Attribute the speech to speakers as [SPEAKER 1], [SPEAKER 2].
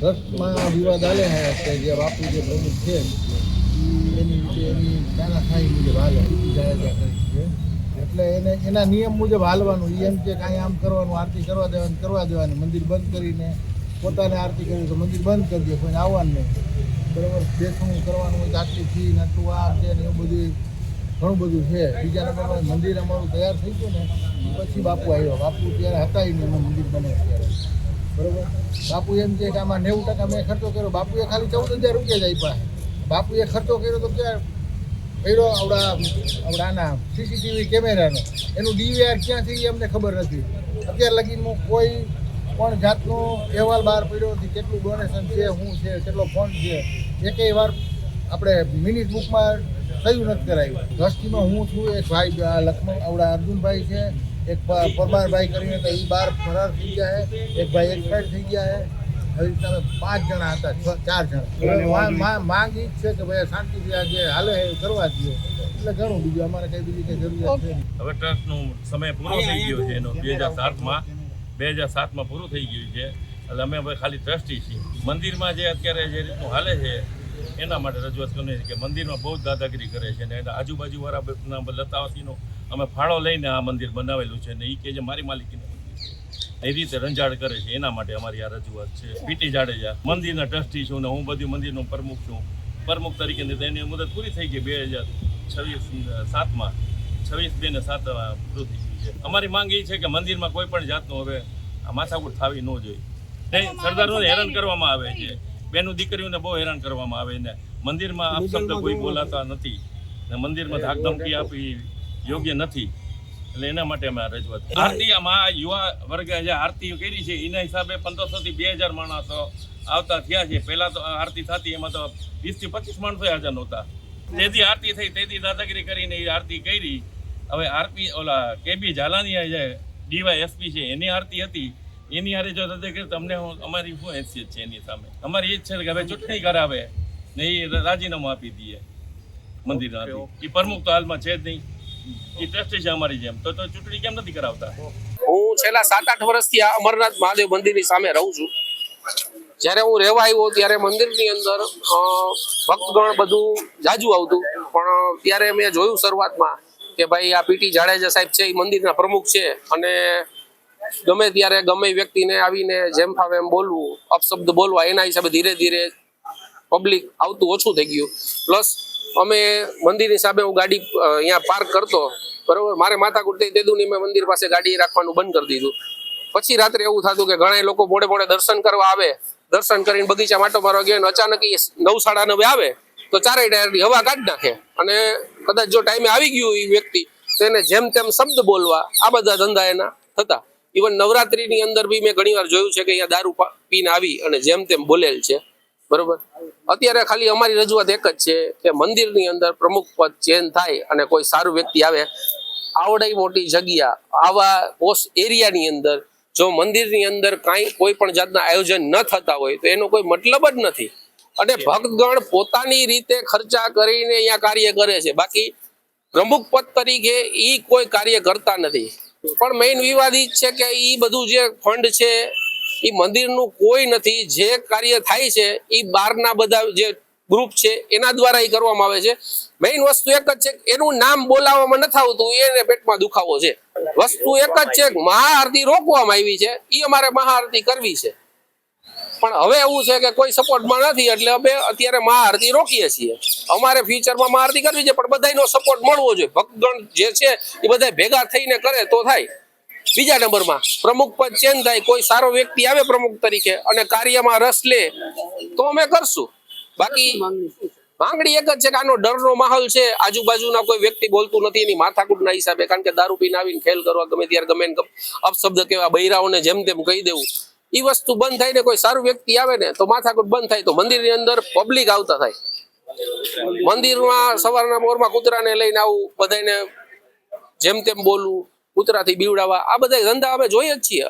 [SPEAKER 1] ટ્રસ્ટમાં વિવાદ આલે છે કે જે બાપુ જે પ્રમુખ છે, એની રીતે એની નાના થાય મુજબ હાલે જાહેરાત કરી છે. એટલે એને, એના નિયમ મુજબ હાલવાનું એમ કે કાંઈ આમ કરવાનું, આરતી કરવા દેવાની કરવા દેવાની, મંદિર બંધ કરીને પોતાને આરતી કરવી તો મંદિર બંધ કરી દે, કોઈને આવવાનું નહીં. બરાબર? બેસવું, કરવાનું હોય આટલી ફી ને આટલું આ છે ને એવું બધું ઘણું બધું છે. બીજા નંબરમાં મંદિર અમારું તૈયાર થઈ ગયું ને, પછી બાપુ આવ્યો. બાપુ ત્યારે હતા એમાં મંદિર બને ત્યારે બરોબર? બાપુ એમ કે આમાં નેવું ટકા મેં ખર્ચો કર્યો. બાપુએ ખાલી ચૌદ હજાર રૂપિયા જ આપ્યા. બાપુએ ખર્ચો કર્યો તો ક્યાં કર્યો આવડા આવડાના સીસીટીવી કેમેરાનો. એનું ડીવીઆર ક્યાં થઈ એ અમને ખબર નથી. અત્યાર લગીનમાં કોઈ પણ જાતનો અહેવાલ બહાર પડ્યો નથી. કેટલું ડોનેશન છે, શું છે, કેટલો ફંડ છે, એકેય વાર આપણે મિનિટ બુકમાં થયું નથી કરાયું. દ્રષ્ટિમાં હું છું એક ભાઈ લખમણ આવડા અર્જુનભાઈ છે. એક પરમારભાઈ કરીને તો એ બાર ફરાર થઈ ગયા છે એક ભાઈ એક્સપાયર થઈ ગયા છે આવી રીતના પાંચ જણા હતા છ ચાર જણા. માંગ એ જ છે કે ભાઈ શાંતિથી આ જે હાલે એ કરવા જ દો. એટલે ઘણું બીજું અમારે કઈ બીજી કઈ જરૂરિયાત છે
[SPEAKER 2] હવે ટ્રસ્ટનું સમય પૂરો થઈ ગયો છે એનો. બે હજાર સાતમાં બે હજાર સાતમાં પૂરું થઈ ગયું છે. એટલે અમે હવે ખાલી ટ્રસ્ટી છીએ. મંદિરમાં જે અત્યારે જે રીતનું હાલે છે એના માટે રજૂઆત કરવી છે કે મંદિરમાં બહુ જ દાદાગીરી કરે છે અને એના આજુબાજુવાળા લતાવતીનો અમે ફાળો લઈને આ મંદિર બનાવેલું છે ને એ કે જે મારી માલિકીનું એ રીતે રંજાડ કરે છે. એના માટે અમારી આ રજૂઆત છે. પીટી જાડેજા મંદિરના ટ્રસ્ટી છું ને હું બધી મંદિરનો પ્રમુખ છું. પ્રમુખ તરીકે એની મુદત પૂરી થઈ ગઈ બે હજાર છવ્વીસ સાતમાં. છવ્વીસ બે ને સાત પૂરું થઈ ગયું છે. અમારી માંગ એ છે કે મંદિરમાં કોઈ પણ જાતનું હવે આ માથાકૂટ થાવી ન જોઈએ. નહીં સરદારોને હેરાન કરવામાં આવે છે. બેનું દીકરીઓને બહુ હેરાન કરવામાં આવે ને. મંદિરમાં અપશબ્દ કોઈ બોલાતા નથી. ને મંદિરમાં ધાક ધમકી આપી. યોગ્ય નથી. એટલે એના માટે અમે રજૂઆત. આરતી આમાં યુવા વર્ગે જે આરતી કરી છે એના હિસાબે પંદરસો થી બે હજાર માણસો આવતા થયા છે. પહેલા તો આરતી થતી એમાં તો વીસથી પચીસ માણસો હાજર નહોતા. તેથી આરતી થઈ તેથી દાદાગીરી કરીને એ આરતી કરી. હવે આરપી ઓલા કેબી ઝાલાની જે ડીવાય એસપી છે એની આરતી હતી. એની હારે જો દાદાગીરી તમને અમારી શું હેસિયત છે એની સામે? અમારી એ જ છે કે હવે ચૂંટણી કરાવે ને એ રાજીનામું આપી દઈએ. મંદિરના એ પ્રમુખ તો હાલમાં છે જ નહીં. એ છે અમારી જેમ. તો ચૂંટણી કેમ નથી કરાવતા?
[SPEAKER 3] હું છેલ્લા સાત આઠ વર્ષથી આ અમરનાથ મહાદેવ મંદિરની સામે રહું છું. જ્યારે હું રહેવા આવ્યો ત્યારે મંદિરની અંદર ભક્તગણ બધું જાજુ આવતું. પણ ત્યારે મેં જોયું શરૂઆતમાં કે ભાઈ, આ પીટી જાડેજા સાહેબ છે એ મંદિરના પ્રમુખ છે. અને ગમે ત્યારે ગમે વ્યક્તિને આવીને જેમ ફાવે એમ બોલવું, અપશબ્દ બોલવા, એના હિસાબે ધીરે ધીરે પબ્લિક આવતું ઓછું થઈ ગયું. પ્લસ અમે મંદિરની સામે હું ગાડી અહીંયા પાર્ક કરતો. બરોબર? મારે માથાકૂટ થઈ તેદુની મેં મંદિર પાસે ગાડી રાખવાનું બંધ કરી દીધું. પછી રાત્રે એવું થતું કે ઘણા લોકો મોડે મોડે દર્શન કરવા આવે. દર્શન કરીને બગીચા માટો મારવા ગયા અચાનક એ નવ સાડા નવે આવે તો ચારેય ટાયરની હવા કાઢી નાખે. અને કદાચ જો ટાઈમે આવી ગયું એ વ્યક્તિ, તો એને જેમ તેમ શબ્દ બોલવા, આ બધા ધંધા એના થતા. ઇવન નવરાત્રીની અંદર બી મેં ઘણીવાર જોયું છે કે અહીંયા દારૂ પીને આવી અને જેમ તેમ બોલેલ છે. બરોબર? અત્યારે ખાલી અમારી રજૂઆત એક જ છે કે મંદિરની અંદર પ્રમુખ પદ ચેન્જ થાય અને કોઈ સારું વ્યક્તિ આવે. આવડાઈ મોટી જગ્યા આવા પોસ્ટ એરિયાની અંદર જો મંદિરની અંદર કાંઈ કોઈ પણ જાતના આયોજન ન થતા હોય તો એનો કોઈ મતલબ જ નથી. અને ભક્તગણ પોતાની રીતે ખર્ચા કરીને અહીંયા કાર્ય કરે છે. બાકી પ્રમુખ પદ તરીકે ઈ કોઈ કાર્ય કરતા નથી. પણ મેઇન વિવાદ ઈ છે કે ઈ બધું જે ફંડ છે ઈ મંદિરનું કોઈ નથી. જે કાર્ય થાય છે, એ બહારના બધા જે ગ્રુપ છે, એના દ્વારા એ કરવામાં આવે છે. મેઇન વસ્તુ એક જ છે એનું નામ બોલાવવામાં નથી આવતું એને પેટમાં દુખાવો છે. વસ્તુ એક જ છે મહાઆરતી રોકવામાં આવી છે, એ અમારે મહાઆરતી કરવી છે. પણ હવે એવું છે કે કોઈ સપોર્ટમાં નથી, એટલે અમે અત્યારે મહાઆરતી રોકીએ છીએ. અમારે ફ્યુચરમાં મહાઆરતી કરવી છે, પણ બધાનો સપોર્ટ મળવો જોઈએ. ભક્તગણ જે છે, એ બધા ભેગા થઈને કરે તો થાય. બીજા નંબરમાં પ્રમુખ પદ ચેન્જ થાય, કોઈ સારો વ્યક્તિ આવે પ્રમુખ તરીકે અને કાર્યમાં રસ લે, તો અમે કરશું. બાકી માંગણી એક જ છે કે આનો ડરનો માહોલ છે, આજુબાજુના કોઈ વ્યક્તિ બોલતું નથી, એની માથાકૂટના હિસાબે, કારણ કે દારૂ પીને આવીને ખેલ કરવા ગમે ત્યારે ગમે અપશબ્દ કેવા બૈરાઓને જેમ તેમ કહી દેવું. એ વસ્તુ બંધ થાય ને કોઈ સારું વ્યક્તિ આવે ને, તો માથાકૂટ બંધ થાય, તો મંદિરની અંદર પબ્લિક આવતા થાય. મંદિરમાં સવારના મોરમાં કૂતરાને લઈને આવું બધાને જેમ તેમ બોલવું. કૂતરાથી બીવડાવવા. આ બધા ધંધા અમે જોઈએ જ છીએ.